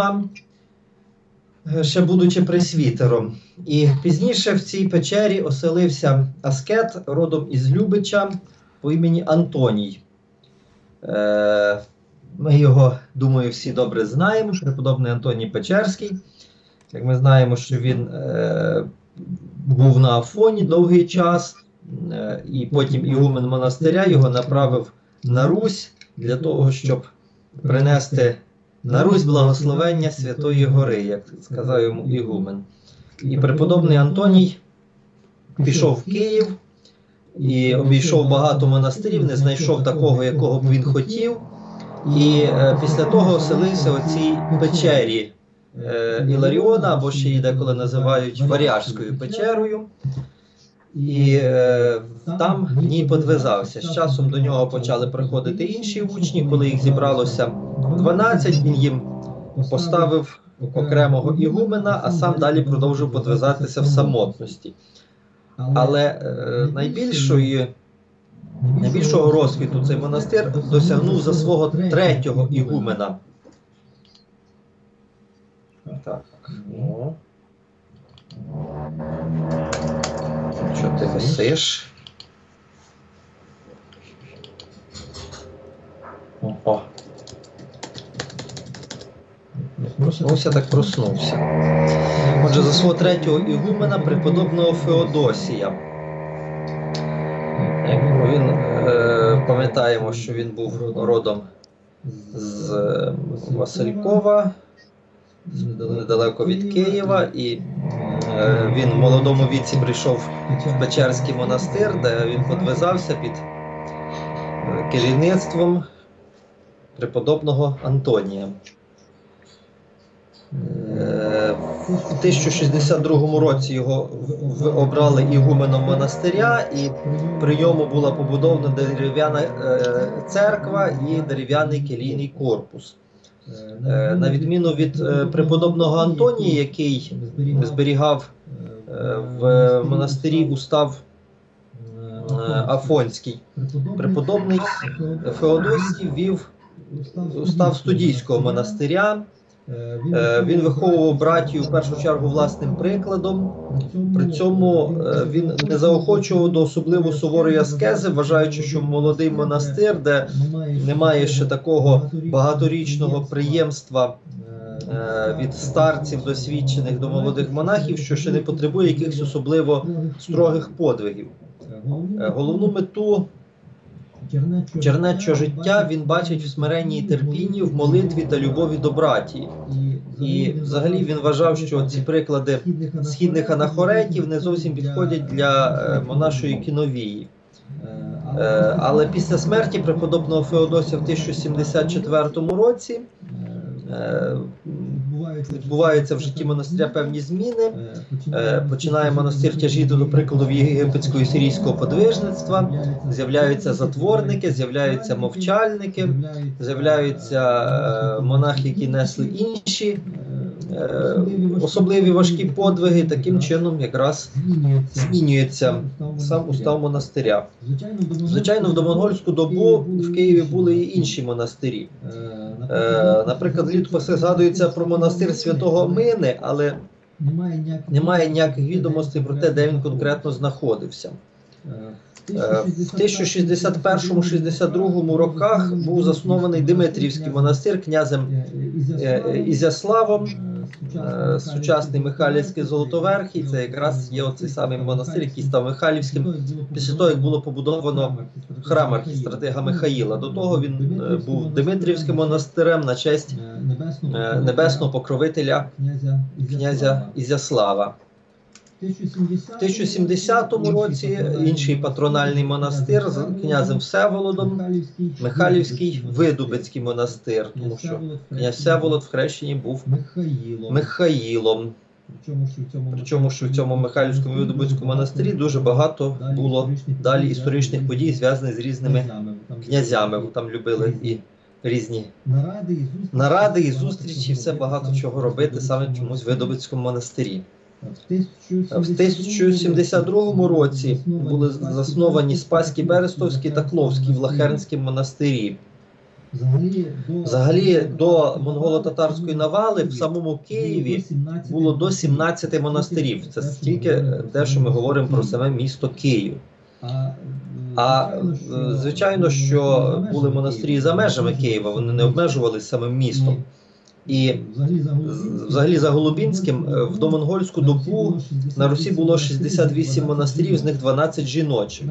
е, ще будучи пресвітером. І пізніше в цій печері оселився аскет родом із Любича по імені Антоній. Е, Ми його, думаю, всі добре знаємо. Преподобний Антоній Печерський. Як ми знаємо, що він е, був на Афоні довгий час, і потім ігумен монастиря його направив на Русь для того, щоб принести на Русь благословення Святої Гори, як сказав йому Ігумен. І преподобний Антоній пішов в Київ і обійшов багато монастирів, не знайшов такого, якого б він хотів. І е, після того оселився у цій печері е, Іларіона, або ще її деколи називають Варяжською печерою. І е, там ній подвизався. З часом до нього почали приходити інші учні. Коли їх зібралося 12, він їм поставив окремого ігумена, а сам далі продовжив подвизатися в самотності. Але е, найбільшої, найбільшого розквіту цей монастир досягнув за свого третього ігумена. Так. Що ти висиш? О. Не проснувся, так проснувся. Отже, за свого третього ігумена преподобного Феодосія. Він е, пам'ятаємо, що він був родом з е, Василькова, недалеко від Києва, і він в молодому віці прийшов в Печерський монастир, де він подвизався під е, керівництвом преподобного Антонія. Е, В 1062 році його обрали ігуменом монастиря, і при йому була побудована дерев'яна е, церква і дерев'яний келійний корпус. Е, На відміну від е, преподобного Антонія, який зберігав е, в монастирі устав Афонський, преподобний Феодосій вів устав студійського монастиря. Е, Він виховував братію в першу чергу власним прикладом. При цьому е, він не заохочував до особливо суворої аскези, вважаючи, що молодий монастир, де немає ще такого багаторічного приємства е, від старців досвідчених до молодих монахів, що ще не потребує якихось особливо строгих подвигів. Головну мету чернечого життя він бачить в смиренні і терпінні, в молитві та любові до братії. І взагалі він вважав, що ці приклади східних анахоретів не зовсім підходять для е, монашої кіновії. Е, Але після смерті преподобного Феодосія в 1074 році е, відбуваються в житті монастиря певні зміни. Е, Починає монастир тяжіти до прикладу єгипетського і сирійського подвижництва. З'являються затворники, з'являються мовчальники, з'являються е, монахи, які несли інші особливі важкі подвиги. Таким чином, якраз змінюється сам устав монастиря. Звичайно, в домонгольську добу в Києві були і інші монастирі. Е, Наприклад, літописи згадується про монастир святого Мини, але немає ніяких відомостей про те, де він конкретно знаходився. Е, В 1061-62 роках був заснований Димитрівський монастир князем е, е, Ізяславом, е, сучасний Михайлівський Золотоверхий. Це якраз є оцей самий монастир, який став Михайлівським після того, як було побудовано храм архістратига Михаїла. До того він е, був Димитрівським монастирем на честь е, небесного покровителя князя Ізяслава. В 1070 році інший патрональний монастир з князем Всеволодом, Михайлівський Видубицький монастир, тому що князь Всеволод в хрещенні був Михаїлом. Причому, що в цьому Михайлівському Видубицькому монастирі дуже багато було далі історичних подій, зв'язаних з різними князями. Там любили і різні наради і зустрічі, і все багато чого робити саме чомусь в Видубицькому монастирі. В 1072 році були засновані Спаський Берестовський та Кловський Влахернські монастирі. Взагалі до, монголо-татарської навали в самому Києві було до 17 монастирів. Це стільки те, що ми говоримо про саме місто Київ. А, А е, звичайно, що були монастирі за межами Києва, вони не обмежувалися самим містом. І взагалі за Голубінським е, в домонгольську добу на Русі було 68 монастирів, з них 12 жіночих.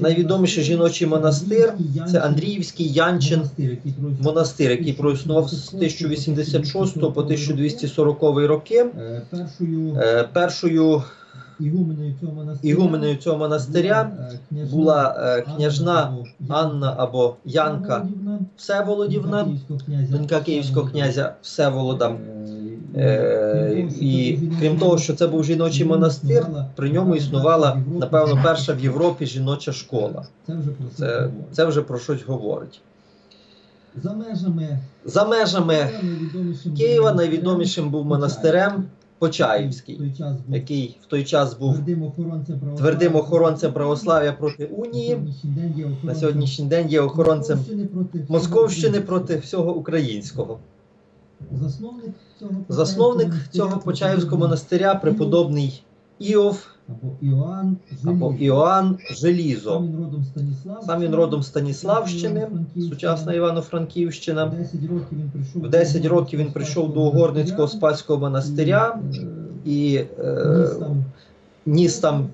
Найвідоміший жіночий, монастир це Андріївський Янчин монастир, який проіснував- з 1086 по 1240 роки. Е, Першою Ігуменою цього монастиря, ігуменею цього монастиря була е, княжна Анна або Янка Всеволодівна, донька київського князя Всеволода. Е, І крім того, що це був жіночий монастир, при ньому існувала напевно перша в Європі жіноча школа. Це вже про Це, вже про щось говорить. За межами За межами Києва найвідомішим був монастирем Почаївський. Який в той час був твердим охоронцем православ'я. проти унії. На сьогоднішній день є охоронцем Московщини проти всього українського. засновник цього Почаївського монастиря преподобний Іов або Іоанн або Желізний. Іоанн Сам Желізо. він родом Станіслав. Сам він родом з Станіславщини, сучасна Івано-Франківщина. В 10 років він прийшов В 10 років він прийшов до Угорницького спальського монастиря і е, ніс там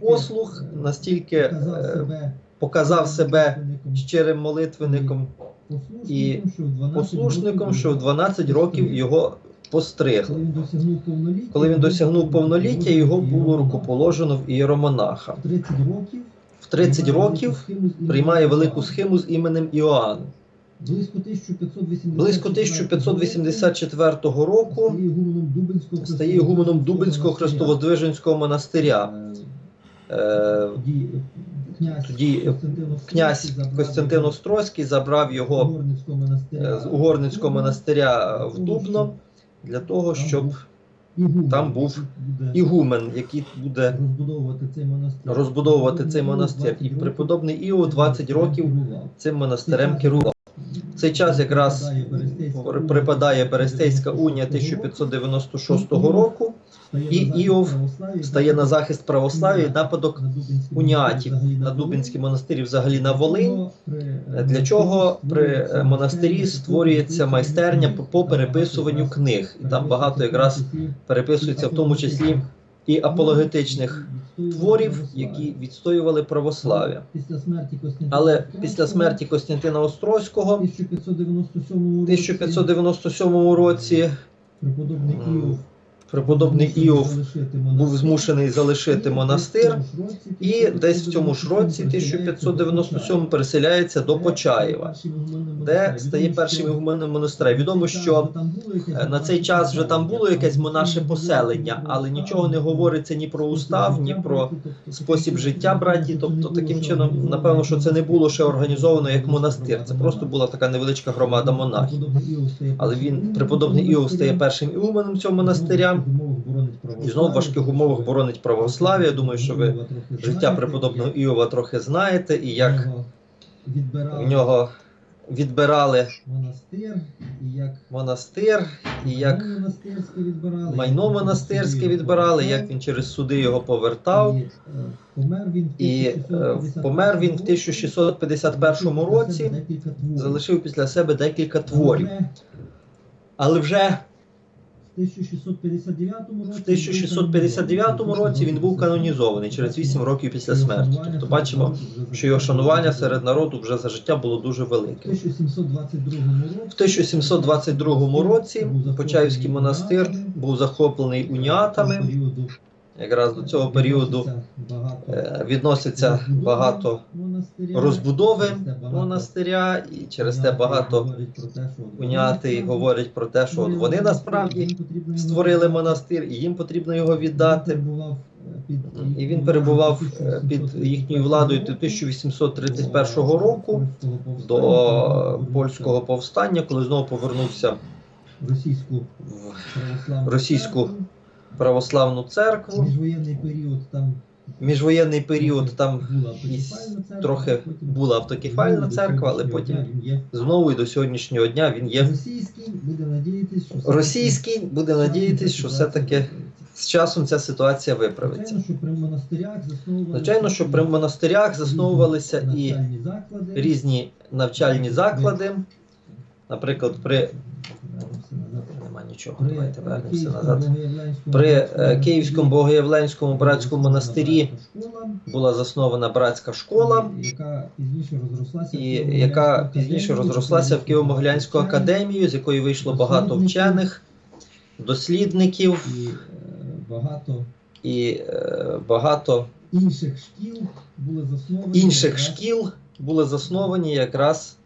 послуг, настільки показав е, себе показав себе щирим молитвенником і послушником, що в 12 років його постригли. Коли він досягнув повноліття, його було рукоположено в іеромонаха. В 30 років В 30 років приймає велику схему з іменем Іоанн. Близько 1584 року стає ігуменом Дубинського Христовоздвиженського монастиря. Е, Тоді князь, Костянтин Острозький забрав його е, з Угорницького монастиря в Дубно для того, щоб там був ігумен, який буде розбудовувати цей монастир. розбудовувати цей монастир. І преподобний Іо 20 років цим монастирем керував. В цей час якраз припадає Берестейська унія 1596 року, і Іов стає на захист православ'я і нападок уніатів на Дубинський монастир взагалі на Волинь. Для чого при е, монастирі створюється майстерня по- переписуванню книг, і там багато якраз переписується в тому числі і апологетичних творів, які відстоювали православ'я. Але після смерті Костянтина Острозького в 1097 році преподобний Іов преподобний Іов був змушений залишити монастир, і десь в цьому ж році, 1597 1597 переселяється до Почаєва, де стає першим ігуменом монастиря. Відомо, що е, на цей час вже там було якесь монаше поселення, але нічого не говориться ні про устав, ні про спосіб життя браті. Тобто, таким чином, напевно, що це не було ще організовано як монастир. Це просто була така невеличка громада монахів. Але він, преподобний Іов, стає першим ігуменом цього монастиря. І знову в важких умовах боронить православ'я. Я думаю, що ви життя преподобного Іова трохи знаєте, і як в нього відбирали монастир, і як майно монастирське відбирали, як він через суди його повертав. І, е, помер він в І е, 1651 помер він в 1651 році, залишив після себе декілька творів. Але вже 1659 році, в 1659 році він був канонізований через 8 років після смерті. Тобто бачимо, що його шанування серед народу вже за життя було дуже велике. 1722 році В 1722 році Почаївський монастир був захоплений уніатами. Якраз до цього періоду е, відноситься багато розбудови монастиря, і через те багато уніати говорять про те, що от вони насправді створили монастир, і їм потрібно його віддати. І він перебував е, під їхньою владою до 1831 року до польського повстання, коли знову повернувся в Російську православну церкву. міжвоєнний період там міжвоєнний період там трохи була автокефальна церква, але потім знову і до сьогоднішнього дня він є Російський, буде надіятись, що що все-таки з часом ця ситуація виправиться. Звичайно, що при монастирях засновувалися і різні навчальні заклади. Наприклад, при Нічого, давайте вернемося назад. При е, Київському Богоявленському братському монастирі була заснована братська школа, і яка пізніше розрослася в Києво-Могилянську академію, з якої вийшло багато вчених, дослідників І е, е, багато інших шкіл були засновані інших шкіл були засновані якраз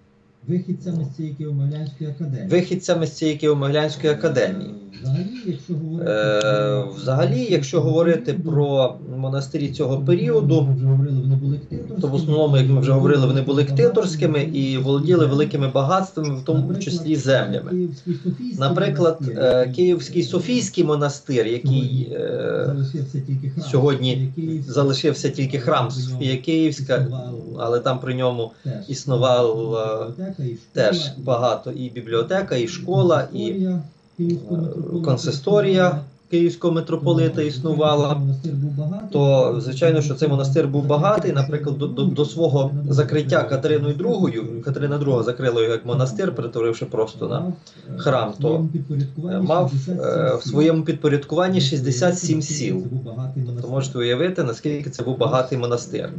вихідцями з цієї Києво-Могилянської академії. вихідцями з цієї Києво-Могилянської академії. Е, Взагалі, якщо говорити, Е, Взагалі, якщо говорити про монастирі цього періоду, ми вже говорили, ктиторськими, то в основному, як ми вже говорили, вони були ктиторськими і володіли великими багатствами, в тому числі землями. Наприклад, е, Київський е, Софійський монастир, який е, сьогодні залишився тільки храм Софія Київська, але там при ньому існувала теж багато і бібліотека, і школа, і консисторія Київського е, митрополита існувала. То, існувала. багатий, То звичайно, що цей монастир був багатий. Наприклад, до, до, до свого закриття Катериною II, Катерина II закрила його як монастир, перетворивши просто на е, храм, то мав е, в своєму підпорядкуванні 67 Це сіл. То можете уявити, наскільки це був багатий монастир.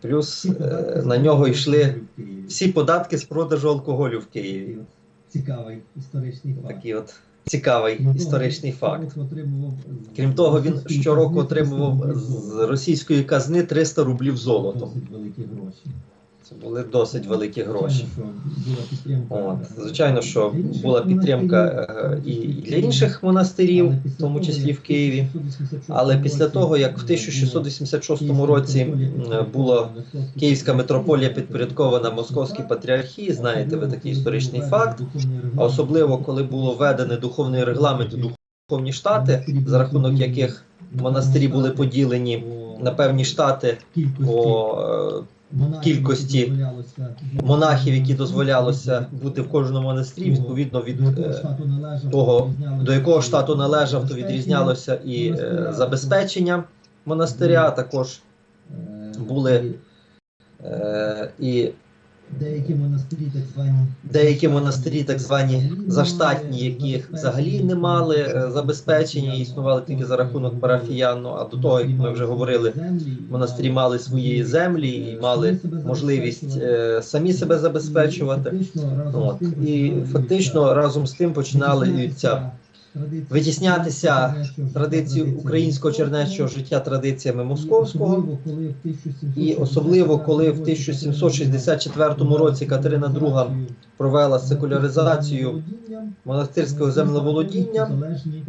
Плюс е, на нього йшли Києві. всі податки з продажу алкоголю в Києві. Цікавий історичний факт. Такий от цікавий історичний факт. отримував Крім того, він щороку отримував з російської казни 300 рублів золотом. Це були досить великі гроші. От, звичайно, що була підтримка е, і для інших монастирів, в тому числі в Києві. Але після того, як в було 1686 Київська році була Київська митрополія підпорядкована Московській патріархії, знаєте ви такий історичний факт. А особливо коли було введений духовний регламент і духовні штати, за рахунок яких монастирі були поділені на певні штати по е, кількості монахів, які дозволялося бути в кожному монастирі, відповідно від е, того, до якого штату належав, то відрізнялося і е, забезпечення монастиря, також були е, і деякі монастирі, так звані деякі монастирі, так звані заштатні, які взагалі не мали е, забезпечення, існували тільки за рахунок парафіян. Ну, А до того, як ми вже говорили, монастирі мали свої землі і мали можливість е, самі себе забезпечувати. От. І фактично разом з тим починали і ця витіснятися традиції українського чернечого життя традиціями московського. І особливо, коли в 1764 році Катерина II провела секуляризацію монастирського землеволодіння,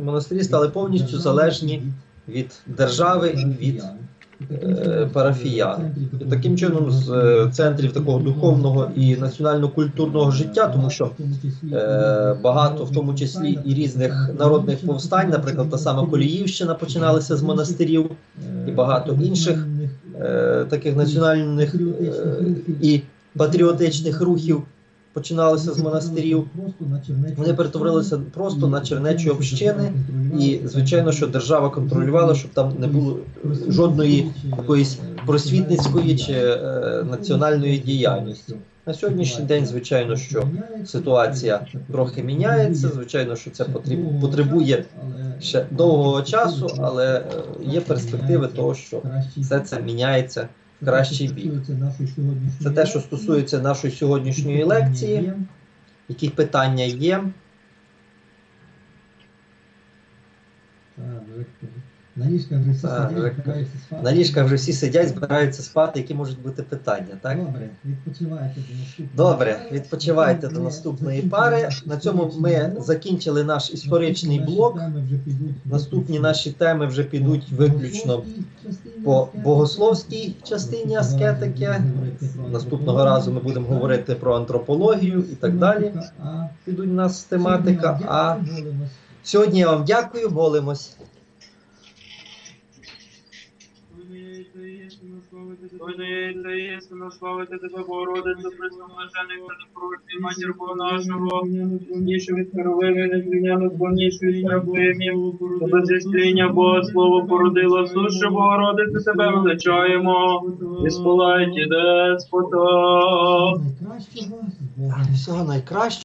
монастирі стали повністю залежні від держави і від парафіян. Таким чином з е, центрів такого духовного і національно-культурного життя, тому що е, багато, в тому числі і різних народних повстань, наприклад, та сама Коліївщина починалася з монастирів, і багато інших е, таких національних е, і патріотичних рухів починалися з монастирів. Вони перетворилися просто на чернечі общини, і звичайно, що держава контролювала, щоб там не було жодної якоїсь просвітницької чи е, національної діяльності. На сьогоднішній день, звичайно, що ситуація трохи міняється. Звичайно, що це потребує ще довгого часу, але е, є перспективи того, що все це міняється кращий бік. Це те, що стосується нашої сьогоднішньої лекції. Які питання є? На ліжках вже всі Так, сидять, збираються спати. На ліжках вже всі сидять, збираються спати. Які можуть бути питання? Так Добре, відпочивайте до наступної добре, відпочивайте до наступної пари. На цьому ми закінчили наш історичний блок. Наступні наші теми вже підуть виключно по богословській частині аскетики. Наступного разу ми будемо говорити про антропологію і так далі. Підуть у нас тематика. А сьогодні я вам дякую, молимось. Повинується істину славити тебе, Богородицю, присумлажений та непорочний матір Бога нашого, повніше від хоровини, незрівняно повніше від храплимів, тебе зі стління Бога слово породило, суше Богородицю, тебе величаємо, і спалай ті деспота. Всього найкращого.